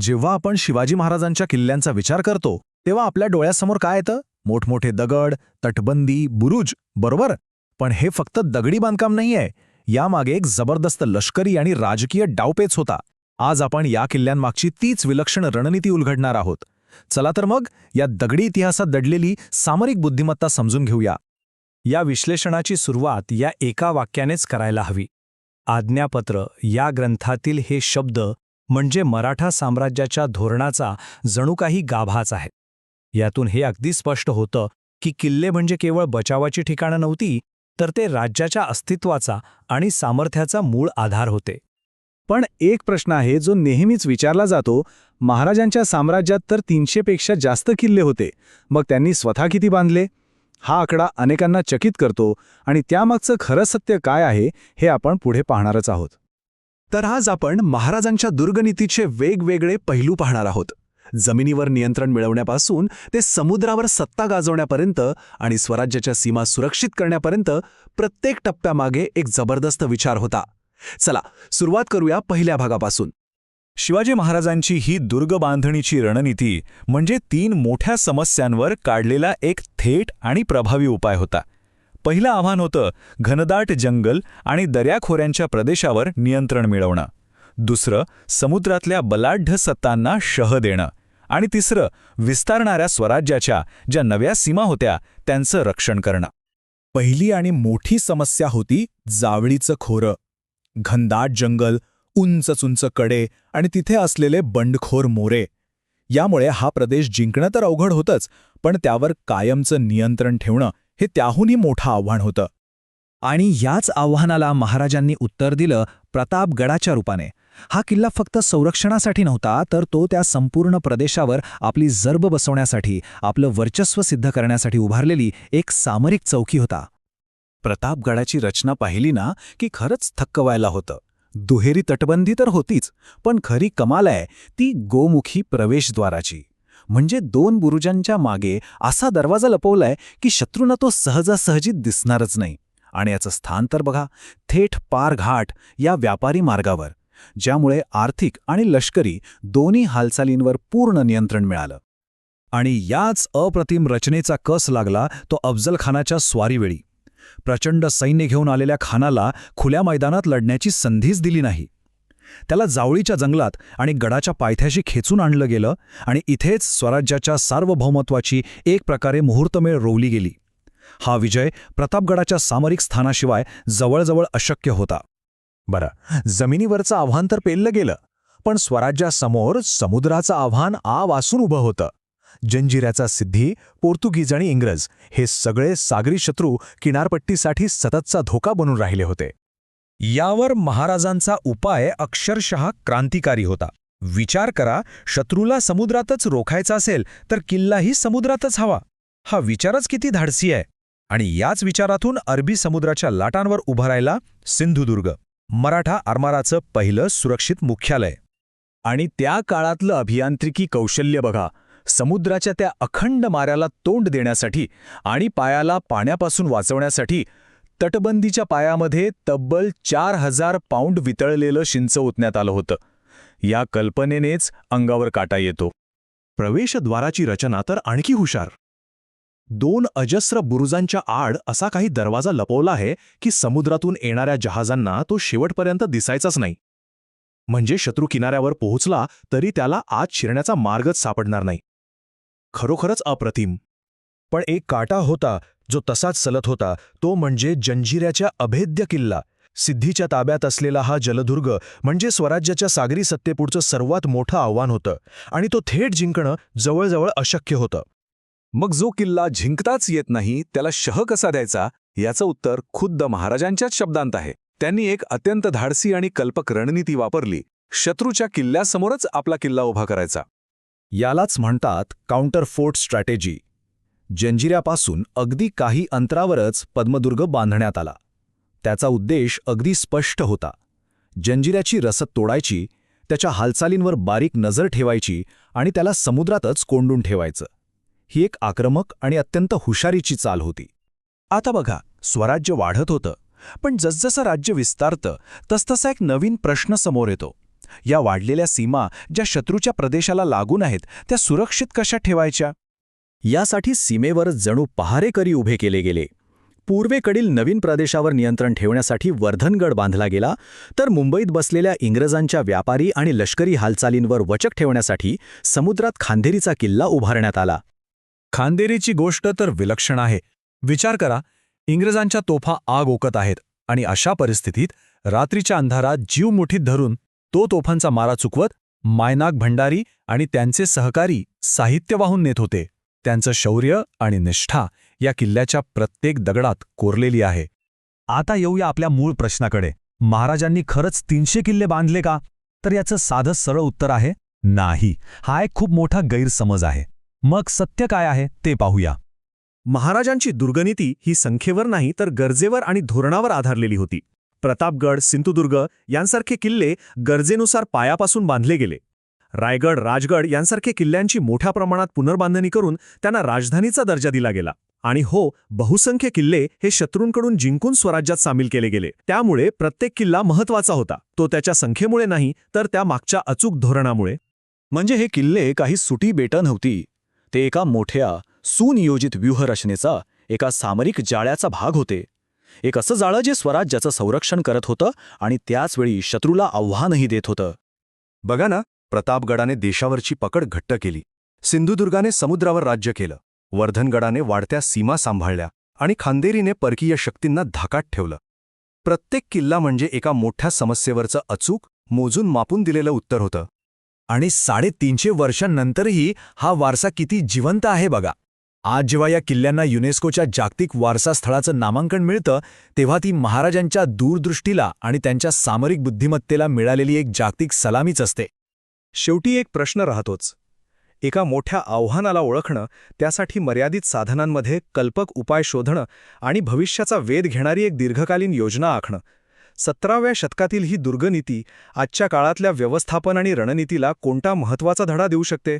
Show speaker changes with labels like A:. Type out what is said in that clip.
A: जेव्हा आपण शिवाजी महाराजांच्या किल्ल्यांचा विचार करतो तेव्हा आपल्या डोळ्यासमोर काय येतं? मोठमोठे दगड तटबंदी बुरुज बरोबर? पण हे फक्त दगडी बांधकाम नाहीये. यामागे एक जबरदस्त लष्करी आणि राजकीय डावपेच होता. आज आपण या किल्ल्यांमागची तीच विलक्षण रणनीती उलगडणार आहोत. चला तर मग या दगडी इतिहासात दडलेली सामरिक बुद्धिमत्ता समजून घेऊया.
B: या विश्लेषणाची सुरुवात या एका वाक्यानेच करायला हवी. आज्ञापत्र या ग्रंथातील हे शब्द म्हणजे मराठा साम्राज्याच्या धोरणाचा जणू काही गाभाच आहे. यातून हे अगदी स्पष्ट होतं की किल्ले म्हणजे केवळ बचावाची ठिकाणं नव्हती तर ते राज्याच्या अस्तित्वाचा आणि सामर्थ्याचा मूळ आधार होते.
C: पण एक प्रश्न आहे जो नेहमीच विचारला जातो महाराजांच्या साम्राज्यात तर तीनशेपेक्षा जास्त किल्ले होते मग त्यांनी स्वतः किती बांधले? हा आकडा अनेकांना चकित करतो आणि त्यामागचं खरं सत्य काय आहे हे आपण पुढे पाहणारच आहोत.
A: तर आज आपण महाराजांच्या दुर्गनीतीचे वेगवेगळे पैलू पाहणार आहोत. जमिनीवर नियंत्रण मिळवण्यापासून ते समुद्रावर सत्ता गाजवण्यापर्यंत आणि स्वराज्याच्या सीमा सुरक्षित करण्यापर्यंत प्रत्येक टप्प्यामागे एक जबरदस्त विचार होता. चला सुरुवात करूया पहिल्या भागापासून.
D: शिवाजी महाराजांची ही दुर्ग बांधणीची रणनीती म्हणजे तीन मोठ्या समस्यांवर काढलेला एक थेट आणि प्रभावी उपाय होता. पहिलं आव्हान होतं घनदाट जंगल आणि दर्याखोऱ्यांच्या प्रदेशावर नियंत्रण मिळवणं. दुसरं समुद्रातल्या बलाढ्य सत्तांना शह देणं. आणि तिसरं विस्तारणाऱ्या स्वराज्याच्या ज्या नव्या सीमा होत्या त्यांचं रक्षण करणं.
A: पहिली आणि मोठी समस्या होती जावळीचं खोरं. घनदाट जंगल उंच चुंच कडे आणि तिथे असलेले बंडखोर मोरे. यामुळे हा प्रदेश जिंकणं तर अवघड होतंच पण त्यावर कायमचं नियंत्रण ठेवणं हे त्याहूनही मोठं आव्हान होतं. आणि याच आव्हानाला महाराजांनी उत्तर दिलं प्रतापगडाच्या रूपाने. हा किल्ला फक्त संरक्षणासाठी नव्हता तर तो त्या संपूर्ण प्रदेशावर आपली जर्ब बसवण्यासाठी आपलं वर्चस्व सिद्ध करण्यासाठी उभारलेली एक सामरिक चौकी होता. प्रतापगडाची रचना पाहिली ना की खरंच थक्क व्हायला होतं. दुहेरी तटबंदी तर होतीच पण खरी कमाल आहे ती गोमुखी प्रवेशद्वाराची. म्हणजे दोन बुरुजांच्या मागे असा दरवाजा लपवलाय की शत्रूंना तो सहजासहजी दिसणारच नाही. आणि याचं स्थान तर बघा थेट पार घाट या व्यापारी मार्गावर ज्यामुळे आर्थिक आणि लष्करी दोन्ही हालचालींवर पूर्ण नियंत्रण मिळालं. आणि याच अप्रतिम रचनेचा कस लागला तो अफजल खानाच्या स्वारीवेळी. प्रचंड सैन्य घेऊन आलेल्या खानाला खुल्या मैदानात लढण्याची संधीच दिली नाही. त्याला जावळीच्या जंगलात आणि गडाच्या पायथ्याशी खेचून आणलं गेलं आणि इथेच स्वराज्याच्या सार्वभौमत्वाची एक प्रकारे मुहूर्तमेळ रोवली गेली. हा विजय प्रतापगडाच्या सामरिक स्थानाशिवाय जवळजवळ अशक्य होता. बरं जमिनीवरचं आव्हान तर पेललं गेलं पण स्वराज्यासमोर समुद्राचं आव्हान आ वासून उभं होतं. जंजिऱ्याचा सिद्धी पोर्तुगीज आणि इंग्रज हे सगळे सागरी शत्रू किनारपट्टीसाठी सततचा धोका बनून राहिले होते. यावर महाराजांचा उपाय अक्षरशः क्रांतिकारी होता. विचार करा शत्रूला समुद्रातच रोखायचा असेल तर किल्लाही समुद्रातच हवा. हा विचारच किती धाडसी आहे. आणि याच विचारातून अरबी समुद्राच्या लाटांवर उभं राहिला सिंधुदुर्ग. मराठा आरमाराचं पहिलं सुरक्षित मुख्यालय. आणि त्या काळातलं अभियांत्रिकी कौशल्य बघा. समुद्राच्या त्या अखंड माऱ्याला तोंड देण्यासाठी आणि पायाला पाण्यापासून वाचवण्यासाठी तटबंदीच्या पायामध्ये तब्बल चार हजार पाऊंड वितळलेलं शिंच ओतण्यात आलं होतं. या कल्पनेनेच अंगावर काटा येतो. प्रवेशद्वाराची रचना तर आणखी हुशार. दोन अजस्र बुरुजांच्या आड असा काही दरवाजा लपवला आहे की समुद्रातून येणाऱ्या जहाजांना तो शेवटपर्यंत दिसायचाच नाही. म्हणजे शत्रू किनाऱ्यावर पोहोचला तरी त्याला आत शिरण्याचा मार्गच सापडणार नाही. खरोखरच अप्रतिम. पण एक काटा होता जो तसाच सलत होता तो म्हणजे जंजिऱ्याच्या अभेद्य किल्ला. सिद्धीच्या ताब्यात असलेला हा जलदुर्ग म्हणजे स्वराज्याच्या सागरी सत्तेपुढचं सर्वात मोठं आव्हान होतं आणि तो थेट जिंकणं जवळजवळ अशक्य होतं. मग जो किल्ला जिंकताच येत नाही त्याला शह कसा द्यायचा? याचं उत्तर खुद्द महाराजांच्याच शब्दांत आहे. त्यांनी एक अत्यंत धाडसी आणि कल्पक रणनीती वापरली. शत्रूच्या किल्ल्यासमोरच आपला किल्ला उभा करायचा. यालाच म्हणतात काउंटर फोर्ट स्ट्रॅटेजी जंजिऱ्यापासून अगदी काही अंतरावरच पद्मदुर्ग बांधण्यात आला. त्याचा उद्देश अगदी स्पष्ट होता. जंजिऱ्याची रसद तोडायची त्याच्या हालचालींवर बारीक नजर ठेवायची आणि त्याला समुद्रातच कोंडून ठेवायचं. ही एक आक्रमक आणि अत्यंत हुशारीची चाल होती. आता बघा स्वराज्य वाढत होतं पण जसजसं राज्य विस्तारतं तसतसा एक नवीन प्रश्न समोर येतो.
D: या वाढलेल्या सीमा ज्या शत्रूच्या प्रदेशाला लागून आहेत त्या सुरक्षित कशा ठेवायच्या?
A: यासाठी सीमेवर जणू पहारेकरी उभे केले गेले. पूर्वेकडील नवीन प्रदेशावर नियंत्रण ठेवण्यासाठी वर्धनगड बांधला गेला तर मुंबईत बसलेल्या इंग्रजांच्या व्यापारी आणि लष्करी हालचालींवर वचक ठेवण्यासाठी समुद्रात खांदेरीचा किल्ला उभारण्यात आला.
B: खांदेरीची गोष्ट तर विलक्षण आहे. विचार करा इंग्रजांच्या तोफा आग ओकत आहेत आणि अशा परिस्थितीत रात्रीच्या अंधारात जीव मुठीत धरून तो तोफांचा मारा चुकवत मायनाग भंडारी आणि त्यांचे सहकारी साहित्य वाहून नेत होते. त्यांचं शौर्य आणि निष्ठा या किल्ल्याच्या प्रत्येक दगडात कोरलेली आहे. आता येऊया आपल्या मूळ प्रश्नाकडे. महाराजांनी खरंच तीनशे किल्ले बांधले का? तर याचं साधं सरळ उत्तर आहे नाही. हा एक खूप मोठा गैरसमज आहे. मग सत्य काय आहे ते पाहूया.
E: महाराजांची दुर्गनीती ही संख्येवर नाही तर गरजेवर आणि धोरणावर आधारलेली होती. प्रतापगड सिंधुदुर्ग यांसारखे किल्ले गरजेनुसार पायापासून बांधले गेले. रायगड राजगड यांसारखे किल्ल्यांची मोठ्या प्रमाणात पुनर्बांधणी करून त्यांना राजधानीचा दर्जा दिला गेला. आणि हो बहुसंख्य किल्ले हे शत्रूंकडून जिंकून स्वराज्यात सामील केले गेले. त्यामुळे प्रत्येक किल्ला महत्त्वाचा होता. तो त्याच्या संख्येमुळे नाही तर त्या मागच्या अचूक धोरणामुळे.
A: म्हणजे हे किल्ले काही सुटी बेटं नव्हती. ते एका मोठ्या सुनियोजित व्यूहरचनेचा एका सामरिक जाळ्याचा भाग होते. एक असं जाळं जे स्वराज्याचं संरक्षण करत होतं आणि त्याचवेळी शत्रूला आव्हानही देत होतं.
C: बघा ना प्रतापगडाने देशावरची पकड घट्ट केली. सिंधुदुर्गाने समुद्रावर राज्य केलं. वर्धनगडाने वाढत्या सीमा सांभाळल्या आणि खांदेरीने परकीय शक्तींना धाकात ठेवलं. प्रत्येक किल्ला म्हणजे एका मोठ्या समस्येवरचं अचूक मोजून मापून दिलेलं उत्तर होतं.
B: आणि साडेतीनशे वर्षांनंतरही हा वारसा किती जिवंत आहे बघा. आज जेव्हा या किल्ल्यांना युनेस्कोच्या जागतिक वारसा स्थळाचं नामांकन मिळतं तेव्हा ती महाराजांच्या दूरदृष्टीला आणि त्यांच्या सामरिक बुद्धिमत्तेला मिळालेली एक जागतिक सलामीच असते.
C: शेवटी एक प्रश्न राहतोच. एका मोठ्या आव्हानाला ओळखणं त्यासाठी मर्यादित साधनांमध्ये कल्पक उपाय शोधणं आणि भविष्याचा वेध घेणारी एक दीर्घकालीन योजना आखणं. सतराव्या शतकातील ही दुर्गनीती आजच्या काळातल्या व्यवस्थापन आणि रणनीतीला कोणता महत्त्वाचा धडा देऊ शकते?